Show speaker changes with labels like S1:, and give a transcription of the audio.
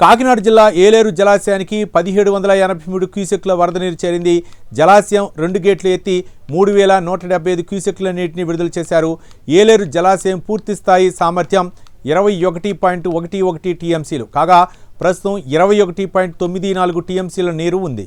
S1: కాకినాడ జిల్లా ఏలేరు జలాశయానికి పదిహేడు వందల ఎనభై మూడు క్యూసెక్ల వరద నీరు చేరింది. జలాశయం రెండు గేట్లు ఎత్తి మూడు వేల నూట డెబ్బై ఐదు క్యూసెక్ల నీటిని విడుదల చేశారు. ఏలేరు జలాశయం పూర్తిస్థాయి సామర్థ్యం ఇరవై ఒకటి పాయింట్ ఒకటి ఒకటి టీఎంసీలు. కాగా ప్రస్తుతం ఇరవై ఒకటి పాయింట్ తొమ్మిది నాలుగు టీఎంసీల నీరు ఉంది.